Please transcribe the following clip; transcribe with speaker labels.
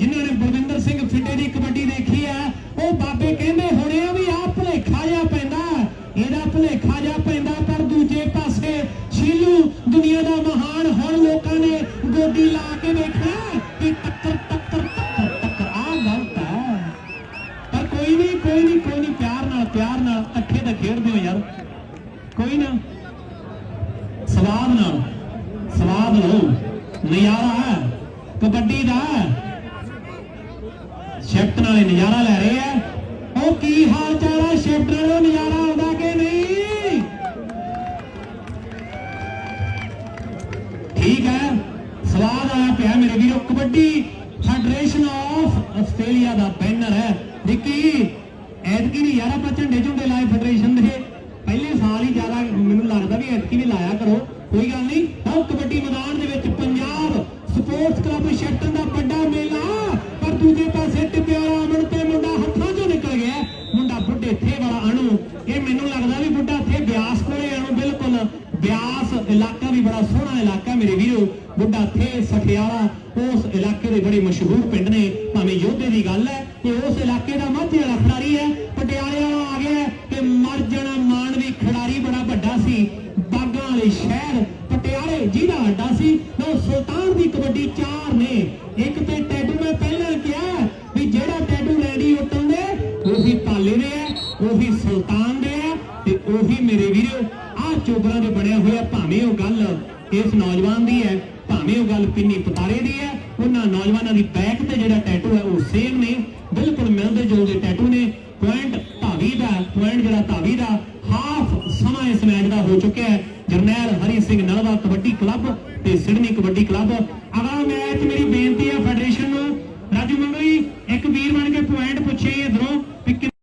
Speaker 1: ਜਿਨ੍ਹਾਂ ਨੇ ਬਲਵਿੰਦਰ ਸਿੰਘ ਫਿੱਡੇ ਦੀ ਕਬੱਡੀ ਦੇਖੀ ਆ ਉਹ ਬਾਬੇ ਕਹਿੰਦੇ ਹੋਣੇ ਆ ਵੀ ਆਹ ਭੁਲੇਖਾ ਜਾ ਪੈਂਦਾ ਇਹਦਾ ਭਲੇਖਾ ਜਾ ਪੈਂਦਾ, ਪਰ ਦੂਜੇ ਪਾਸੇ ਸ਼ੀਲੂ ਦੁਨੀਆ ਦਾ ਮਹਾਨ ਹੁਣ ਲੋਕਾਂ ਨੇ ਗੋਡੀ ਲਾ ਕੇ ਵੇਖਿਆ ਕਿ ਟੱਕਰ ਟੱਕਰ ਟੱਕਰ ਟੱਕਰ ਆ ਗਲਤ ਹੈ। ਪਰ ਕੋਈ ਨਹੀਂ ਕੋਈ ਨਹੀਂ ਕੋਈ ਨਹੀਂ। ਪਿਆਰ ਨਾਲ ਪਿਆਰ ਨਾਲ ਇਕੱਠੇ ਤਾਂ ਖੇਡਦੇ ਹੋ ਯਾਰ। ਕੋਈ ਨਾ। ਸਵਾਦ ਨਾਲ, ਸਵਾਦ ਲਓ ਨਜ਼ਾਰਾ ਹੈ। ਕਬੱਡੀ ਦਾ ਸ਼ਿਫਟ ਨਾਲੇ ਨਜ਼ਾਰਾ ਲੈ ਰਹੇ ਆ। ਉਹ ਕੀ ਹਾਲ ਚਾਲ ਹੈ ਸ਼ਿਫਟ ਨਾਲੋਂ ਨਜ਼ਾਰਾ ਆਉਂਦਾ ਕਿ ਨਹੀਂ? ਠੀਕ ਹੈ ਸਵਾਦ ਆਇਆ ਪਿਆ ਮੇਰੇ ਵੀਰੋ, ਕਬੱਡੀ ਫੈਡਰੇਸ਼ਨ ਆਫ ਆਸਟ੍ਰੇਲੀਆ ਦਾ ਬੈਨਰ ਹੈ। ਦੇਖੀ ਐਤਕੀ ਨਹੀਂ ਯਾਰ, ਆਪਾਂ ਝੰਡੇ ਝੁੰਡੇ ਲਾਏ ਫੈਡਰੇਸ਼ਨ ਦੇ। ਪਹਿਲੇ ਸਾਲ ਹੀ ਜ਼ਿਆਦਾ ਮੈਨੂੰ ਲੱਗਦਾ ਵੀ ਐਤਕੀ ਵੀ ਲਾਇਆ ਕਰੋ। ਕੋਈ ਗੱਲ ਨਹੀਂ। ਤਾਂ ਕਬੱਡੀ ਮੈਦਾਨ ਦੇ ਵਿੱਚ ਪੰਜਾਬ ਸਪੋਰਟਸ ਕਲੱਬ ਸ਼ੈਟਨ ਇਹ ਮੈਨੂੰ ਲੱਗਦਾ ਵੀ ਬੁੱਢਾ ਇੱਥੇ ਬਿਆਸ ਕੋਲੇ ਅਣੂ ਬਿਲਕੁਲ ਬਿਆਸ ਇਲਾਕਾ ਵੀ ਬੜਾ ਸੋਹਣਾ ਇਲਾਕਾ ਮੇਰੇ ਵੀਰੋ। ਬੁੱਢਾ ਥੇ ਸਠਿਆਲਾ, ਉਸ ਇਲਾਕੇ ਦੇ ਬੜੇ ਮਸ਼ਹੂਰ ਪਿੰਡ ਨੇ, ਭਾਵੇਂ ਯੋਧੇ ਦੀ ਗੱਲ ਹੈ ਕਿ ਉਸ ਇਲਾਕੇ ਦਾ ਮਾਝੇ ਵਾਲਾ ਖਿਡਾਰੀ ਹੈ, ਪਟਿਆਲੇ ਵਾਲਾ ਆ ਗਿਆ ਤੇ ਮਰ ਜਾਣਾ ਮਾਨਵੀ ਖਿਡਾਰੀ ਬੜਾ ਵੱਡਾ ਸੀ। ਬਾਗਾਂ ਵਾਲੇ ਸ਼ਹਿਰ, ਪਟਿਆਲੇ, ਜਿਹਦਾ ਅੱਡਾ ਸੀ ਉਹ ਸੁਲਤਾਨ ਦੀ ਕਬੱਡੀ ਚਾਰ ਨੇ। ਇੱਕ ਤੇ ਟੈਟੂ ਮੈਂ ਪਹਿਲਾਂ ਕਿਹਾ ਵੀ ਜਿਹੜਾ ਟੈਟੂ ਰੈਡੀ ਉੱਟਣ ਦੇ ਉਹੀ ਪਾਲੇ ਦੇ ਆ ਉਹੀ ਸੁਲਤਾਨ ਦੇ ਆ ਤੇ ਉਹੀ ਮੇਰੇ ਵੀਰੋ। ਆ ਚੋਬਰਾਂ ਦੇ ਬਣਿਆ ਹੋਇਆ ਭਾਵੇਂ ਉਹ ਗੱਲ ਇਸ ਨੌਜਵਾਨ ਦੀ ਹੈ, ਭਾਵੇਂ ਉਹ ਗੱਲ ਪਿੰਨੀ ਪਤਾਰੇ ਦੀ ਹੈ, ਉਹਨਾਂ ਨੌਜਵਾਨਾਂ ਦੀ ਬੈਕ ਤੇ ਜਿਹੜਾ ਟੈਟੂ ਹੈ ਉਹ ਸੇਮ ਨੇ, ਬਿਲਕੁਲ ਮਿਲਦੇ ਜੁਲਦੇ ਟੈਟੂ ਨੇ। ਪੁਆਇੰਟ ਧਾਵੀ ਦਾ ਪੁਆਇੰਟ ਜਿਹੜਾ ਧਾਵੀ ਦਾ ਹਾਫ ਸਮਾਂ ਇਸ ਮੈਚ ਦਾ ਹੋ ਚੁੱਕਿਆ ਹੈ। ਜਰਨੈਲ ਹਰੀ ਸਿੰਘ ਨਲਵਾ ਕਬੱਡੀ ਕਲੱਬ ਤੇ ਸਿਡਨੀ ਕਬੱਡੀ ਕਲੱਬ ਅਗਲਾ ਮੈਚ ਮੇਰੀ ਬੇਨਤੀ ਹੈ ਫੈਡਰੇਸ਼ਨ ਨੂੰ। ਰਾਜੂ ਮੰਗਲੀ, ਇੱਕ ਵੀਰ ਬਣ ਕੇ ਪੁਆਇੰਟ ਪੁੱਛੇ ਇਧਰੋਂ।